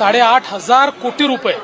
साडेआठ हजार कोटी रुपये.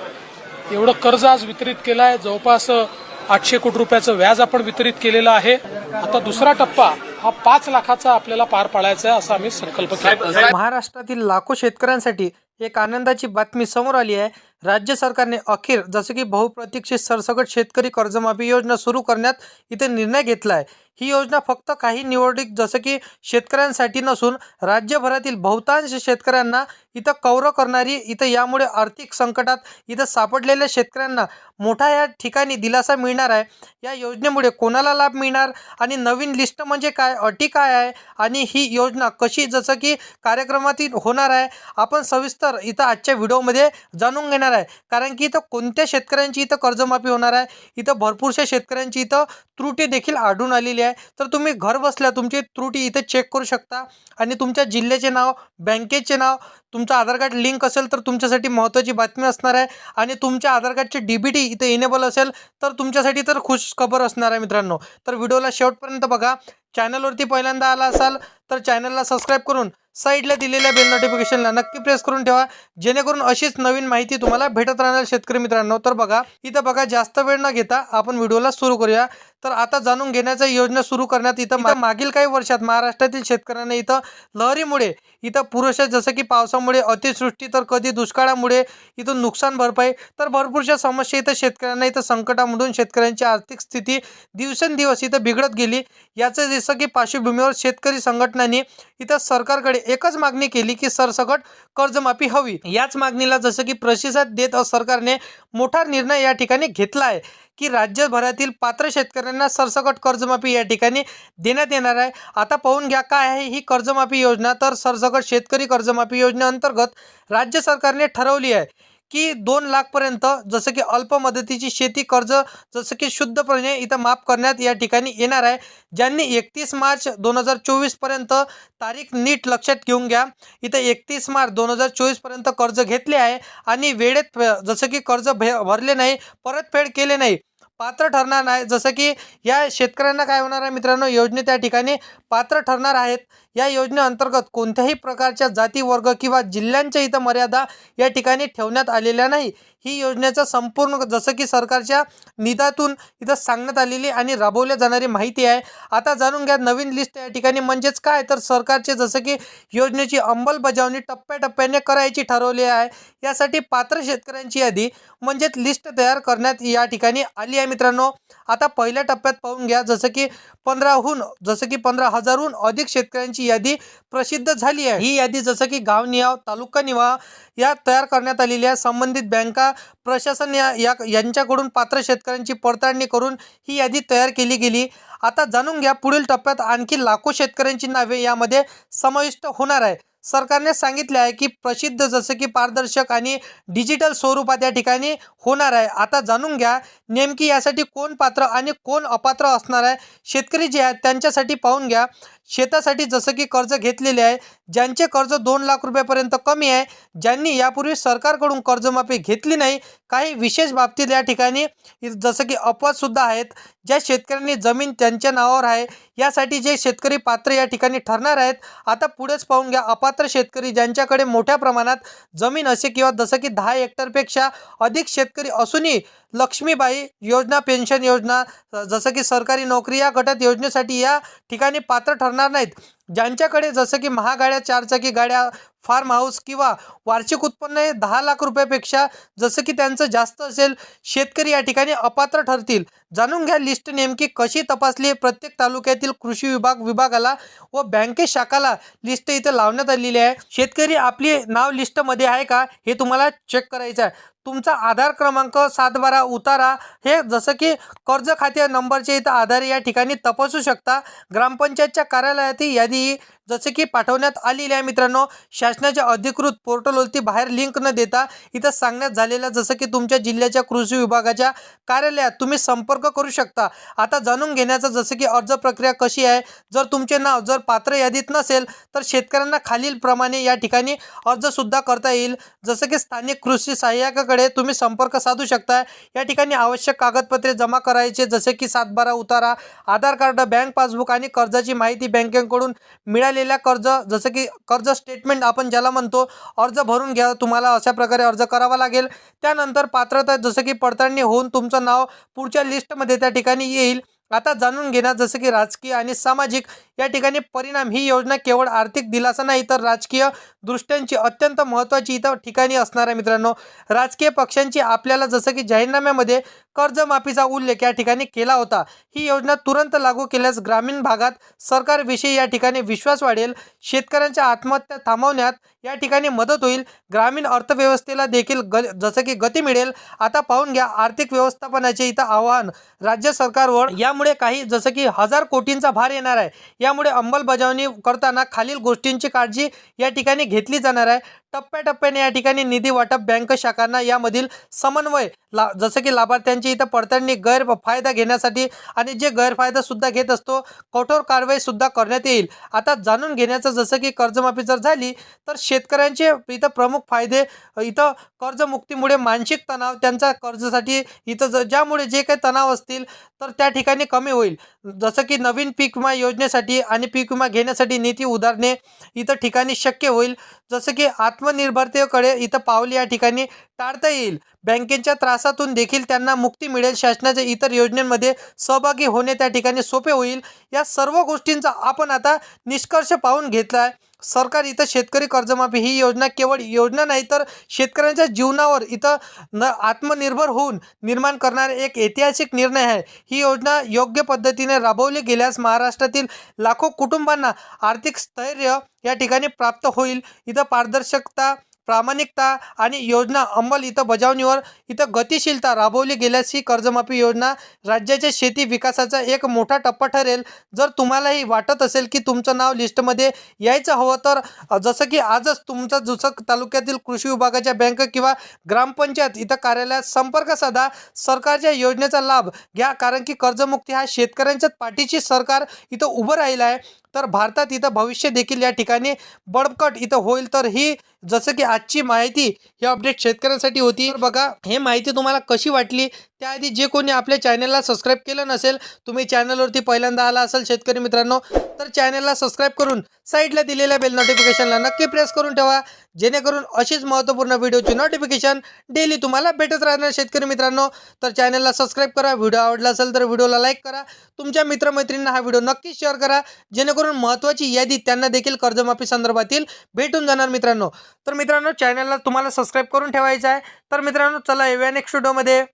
एवढं कर्ज आज वितरित केलं आहे जवळपास आठशे कोटी रुपयाचं व्याज आपण वितरित केलेलं आहे. आता दुसरा टप्पा हा पाच लाखाचा आपल्याला पार पाडायचा आहे असा आम्ही संकल्प केला. महाराष्ट्रातील लाखो शेतकऱ्यांसाठी एक आनंदाची बातमी समोर आली आहे. राज्य सरकारने अखेर जसं की बहुप्रतीक्षित सरसकट शेतकरी कर्जमाफी योजना सुरू करण्यात इथे निर्णय घेतला आहे ही योजना फक्त काही निवडणूक जसं की शेतकऱ्यांसाठी नसून राज्यभरातील बहुतांश शेतकऱ्यांना इथं कौरव करणारी इथं यामुळे आर्थिक संकटात इथं सापडलेल्या शेतकऱ्यांना मोठा या ठिकाणी दिलासा मिळणार आहे. या योजनेमुळे कोणाला लाभ मिळणार आणि नवीन लिस्ट म्हणजे काय अटी काय आहे आणि ही योजना कशी जसं की कार्यक्रमातील होणार आहे आपण सविस्तर इथं आजच्या व्हिडिओमध्ये जाणून घेणार आहे. कारण की इथं कोणत्या शेतकऱ्यांची इथं कर्जमाफी होणार आहे? इथं भरपूरशा शेतकऱ्यांची इथं त्रुटी देखील आढळून आलेली आहे. तर तुम्ही घर बसल्या तुमची त्रुटी इथं चेक करू शकता. आणि तुमच्या जिल्ह्याचे नाव बँकेचे नाव तुमचं आधार कार्ड लिंक असेल तर तुमच्यासाठी महत्त्वाची बातमी असणार आहे. आणि तुमच्या आधार कार्डचे डी बी टी इथं इनेबल असेल तर तुमच्यासाठी तर खुश खबर असणार आहे मित्रांनो. तर व्हिडिओला शेवटपर्यंत बघा. चॅनलवरती पहिल्यांदा आला असाल तर चॅनलला सबस्क्राईब करून साईडला दिलेल्या बेल नोटिफिकेशनला नक्की प्रेस करून ठेवा. जेणेकरून अशीच नवीन माहिती तुम्हाला भेटत राहणार शेतकरी मित्रांनो. तर बघा इथं बघा जास्त वेळ न घेता आपण व्हिडिओला सुरू करूया. तर आता जाणून घेण्याचा योजना सुरू करण्यात इथं मा- मागील काही वर्षात महाराष्ट्रातील शेतकऱ्यांना इथं लहरीमुळे इथं पुरुष जसं की पावसामुळे अतिवृष्टी तर कधी दुष्काळामुळे इथून नुकसान भरपाई तर भरपूरशा समस्या इथं शेतकऱ्यांना इथं संकटामधून शेतकऱ्यांची आर्थिक स्थिती दिवसेंदिवस इथं बिघडत गेली. याचं जसं की पार्श्वभूमीवर शेतकरी संघटनांनी इथं सरकारकडे एकच मागणी केली की सरसकट कर्जमाफी हवी. याच मागणीला जसं की प्रतिसाद देत सरकारने मोठा निर्णय या ठिकाणी घेतला आहे. की राज्यभरातील पात्र शेतकऱ्यांना सरसकट कर्जमाफी या ठिकाणी देण्यात येणार आहे. आता पाहून घ्या काय आहे ही कर्जमाफी योजना. तर सरसकट शेतकरी कर्जमाफी योजनेअंतर्गत राज्य सरकारने ठरवली आहे की दोन लाखपर्यंत जसं की अल्प मदतीची शेती कर्ज जसं की शुद्धपणे इथं माफ करण्यात या ठिकाणी येणार आहे. ज्यांनी एकतीस मार्च दोन हजार चोवीसपर्यंत तारीख नीट लक्षात घेऊन घ्या. इथं एकतीस मार्च दोन हजार चोवीसपर्यंत कर्ज घेतले आहे आणि वेळेत जसं की कर्ज भे भरले नाही परतफेड केले नाही. पात्र ठरणार नाही. जसं की या शेतकऱ्यांना काय होणार आहे मित्रांनो? योजने त्या ठिकाणी पात्र ठरणार आहेत. या योजनेअंतर्गत कोणत्याही प्रकारच्या जाती वर्ग किंवा जिल्ह्यांच्या इथं मर्यादा या ठिकाणी ठेवण्यात आलेल्या नाही. ही योजनेचं संपूर्ण जसं की सरकारच्या निधातून इथं सांगण्यात आलेली आणि राबवल्या जाणारी माहिती आहे. आता जाणून घ्या नवीन लिस्ट या ठिकाणी म्हणजेच काय? तर सरकारचे जसं की योजनेची अंमलबजावणी टप्प्याटप्प्याने करायची ठरवली आहे. यासाठी पात्र शेतकऱ्यांची यादी म्हणजेच लिस्ट तयार करण्यात या ठिकाणी आली आहे मित्रांनो. आता पहिल्या टप्प्यात पाहून घ्या जसं की पंधराहून जसं की पंधरा हजारहून अधिक शेतकऱ्यांची ही यादी प्रसिद्ध झाली आहे. ही यादी जसं की गावनिवाह तालुका निवाह या तयार करण्यात आलेली आहे. संबंधित बँका प्रशासन या या यांच्याकडून पात्र शेतकऱ्यांची पडताळणी करून ही यादी तयार केली गेली. आता जाणून घ्या पुढील टप्प्यात आणखी लाखो शेतकऱ्यांची नावे यामध्ये समाविष्ट होणार आहे. सरकारने सांगितले आहे की प्रसिद्ध जसं की पारदर्शक आणि डिजिटल स्वरूपात या ठिकाणी होणार आहे. आता जाणून घ्या नेमकी यासाठी कोण पात्र आणि कोण अपात्र असणार आहे. शेतकरी जे आहेत त्यांच्यासाठी पाहून घ्या. शेतासाठी जसं की कर्ज घेतलेले आहे ज्यांचे कर्ज दोन लाख रुपयापर्यंत कमी आहे ज्यांनी यापूर्वी सरकारकडून कर्जमाफी घेतली नाही काही विशेष बाबतीत या ठिकाणी जसं की अपवादसुद्धा आहेत. ज्या शेतकऱ्यांनी जमीन त्यांच्या नावावर आहे यासाठी जे शेतकरी पात्र या ठिकाणी ठरणार आहेत आता पुढेच पाहून घ्या. अपात्र शेतकरी ज्यांच्याकडे मोठ्या प्रमाणात जमीन असे किंवा जसं की दहा हेक्टरपेक्षा अधिक शेतकरी असूनही लक्ष्मीबाई योजना पेन्शन योजना जसं की सरकारी नोकरी या गटात योजनेसाठी या ठिकाणी पात्र ठरणार नाहीत. ज्यांच्याकडे जसं की महागाड्या चारचाकी गाड्या फार्म हाऊस किंवा वार्षिक उत्पन्न हे दहा लाख रुपयापेक्षा जसं की त्यांचं जास्त असेल शेतकरी या ठिकाणी अपात्र ठरतील. जाणून घ्या लिस्ट नेमकी कशी तपासली प्रत्येक तालुक्यातील कृषी विभाग विभागाला व बँके शाखाला लिस्ट इथं लावण्यात आलेली आहे. शेतकरी आपली नाव लिस्टमध्ये आहे का हे तुम्हाला चेक करायचं आहे. तुमचा आधार क्रमांक सात बारा उतारा. हे जसं की कर्ज खाते नंबरचे इथं आधार या ठिकाणी तपासू शकता. ग्रामपंचायतच्या कार्यालयातही यादी দিয়ে जसे की पाठवण्यात आलेली आहे मित्रांनो शासनाच्या अधिकृत पोर्टलवरती बाहेर लिंक न देता इथं सांगण्यात झालेलं जसं की तुमच्या जिल्ह्याच्या कृषी विभागाच्या कार्यालयात तुम्ही संपर्क करू शकता. आता जाणून घेण्याचं जसं की अर्ज प्रक्रिया कशी आहे जर तुमचे नाव जर पात्र यादीत नसेल तर शेतकऱ्यांना खालीलप्रमाणे या ठिकाणी अर्जसुद्धा करता येईल. जसं की स्थानिक कृषी सहाय्यकाकडे तुम्ही संपर्क साधू शकता. या ठिकाणी आवश्यक कागदपत्रे जमा करायचे जसे की सातबारा उतारा आधार कार्ड बँक पासबुक आणि कर्जाची माहिती बँकेकडून मिळाली मिळालेल्या कर्ज जसं की कर्ज स्टेटमेंट आपण ज्याला म्हणतो अर्ज भरून घ्या तुम्हाला अशा प्रकारे अर्ज करावा लागेल. त्यानंतर पात्रता जसं की पडताळणी होऊन तुमचं नाव पुढच्या लिस्टमध्ये त्या ठिकाणी येईल. आता जाणून घेण्यात जसं की राजकीय आणि सामाजिक या ठिकाणी परिणाम ही योजना केवळ आर्थिक दिलासा नाही तर राजकीय दृष्ट्यांची अत्यंत महत्त्वाची इथं ठिकाणी असणार आहे मित्रांनो. राजकीय पक्षांची आपल्याला जसं की जाहीरनाम्यामध्ये कर्जमाफीचा उल्लेख या ठिकाणी केला होता. ही योजना तुरंत लागू केल्यास ग्रामीण भागात सरकारविषयी या ठिकाणी विश्वास वाढेल. शेतकऱ्यांच्या आत्महत्या थांबवण्यात या ठिकाणी मदत होईल. ग्रामीण अर्थव्यवस्थेला देखील ग जसं की गती मिळेल. आता पाहून घ्या आर्थिक व्यवस्थापनाचे इथं आव्हान. राज्य सरकारवर यामुळे काही जसं की हजार कोटींचा भार येणार आहे. यामुळे अंमलबजावणी करताना खालील गोष्टींची काळजी या ठिकाणी घेतली जाणार आहे. टप्प्याटप्प्याने या ठिकाणी निधी वाटप बँक शाखांना यामधील समन्वय ला जसं की लाभार्थ्यांची इथं पडताळणी गैर फायदा घेण्यासाठी आणि जे गैरफायदा सुद्धा घेत असतो कठोर कारवाई सुद्धा करण्यात येईल. आता जाणून घेण्याचं जसं की कर्जमाफी जर झाली तर शेतकऱ्यांचे इथं प्रमुख फायदे इथं कर्जमुक्तीमुळे मानसिक तणाव त्यांचा कर्जासाठी इथं ज ज्यामुळे जे काही तणाव असतील तर त्या ठिकाणी कमी होईल. जसं की नवीन पीक विमा योजनेसाठी आणि पीक विमा घेण्यासाठी नीती उदाहरणे इथं ठिकाणी शक्य होईल. जसं की आत्म आत्मनिर्भरतेकडे इथं पावले या ठिकाणी टाळता येईल. बँकेच्या त्रासातून देखील त्यांना मुक्ती मिळेल. शासनाच्या इतर योजनेमध्ये सहभागी होणे त्या ठिकाणी सोपे होईल. या सर्व गोष्टींचा आपण आता निष्कर्ष पाहून घेतला आहे सरकार इथं शेतकरी कर्जमाफी ही योजना केवळ योजना नाही तर शेतकऱ्यांच्या जीवनावर इथं न आत्मनिर्भर होऊन निर्माण करणारे एक ऐतिहासिक निर्णय आहे. ही योजना योग्य पद्धतीने राबवली गेल्यास महाराष्ट्रातील लाखो कुटुंबांना आर्थिक स्थैर्य या ठिकाणी प्राप्त होईल. इथं पारदर्शकता प्रामाणिकता आणि योजना अंमल इथं बजावणीवर इथं गतिशीलता राबवली गेल्यास ही कर्जमाफी योजना राज्याच्या शेती विकासाचा एक मोठा टप्पा ठरेल. जर तुम्हालाही वाटत असेल की तुमचं नाव लिस्टमध्ये यायचं हवं तर जसं की आजच तुमचं जुसक तालुक्यातील कृषी विभागाच्या बँक किंवा ग्रामपंचायत इथं कार्यालयात संपर्क साधा. सरकारच्या योजनेचा लाभ घ्या कारण की कर्जमुक्ती हा शेतकऱ्यांच्याच पाठीशी सरकार इथं उभं राहिलं आहे. तर भारतात इथं भविष्य देखील या ठिकाणी बडकट इथं होईल. तर ही जसं की आजची माहिती ही अपडेट शेतकऱ्यांसाठी होती. बघा हे माहिती तुम्हाला कशी वाटली? त्याआधी जे कोणी आपल्या चॅनलला सबस्क्राईब केलं नसेल तुम्ही चॅनलवरती पहिल्यांदा आला असेल शेतकरी मित्रांनो तर चॅनलला सबस्क्राईब करून साईडला दिलेल्या बेल नोटिफिकेशनला नक्की प्रेस करून ठेवा जेणेकरून अशीच महत्त्वपूर्ण व्हिडिओची नोटिफिकेशन डेली तुम्हाला भेटत राहणार शेतकरी मित्रांनो. तर चॅनलला सबस्क्राईब करा व्हिडिओ आवडला असेल तर व्हिडिओला लाईक करा तुमच्या मित्रमैत्रिणींना हा व्हिडिओ नक्की शेअर करा जेणेकरून महत्त्वाची यादी त्यांना देखील कर्जमाफी संदर्भातील भेटून जाणार मित्रांनो. तर मित्रांनो चॅनलला तुम्हाला सबस्क्राईब करून ठेवायचं आहे. तर मित्रांनो चला येऊया नेक्स्ट व्हिडिओमध्ये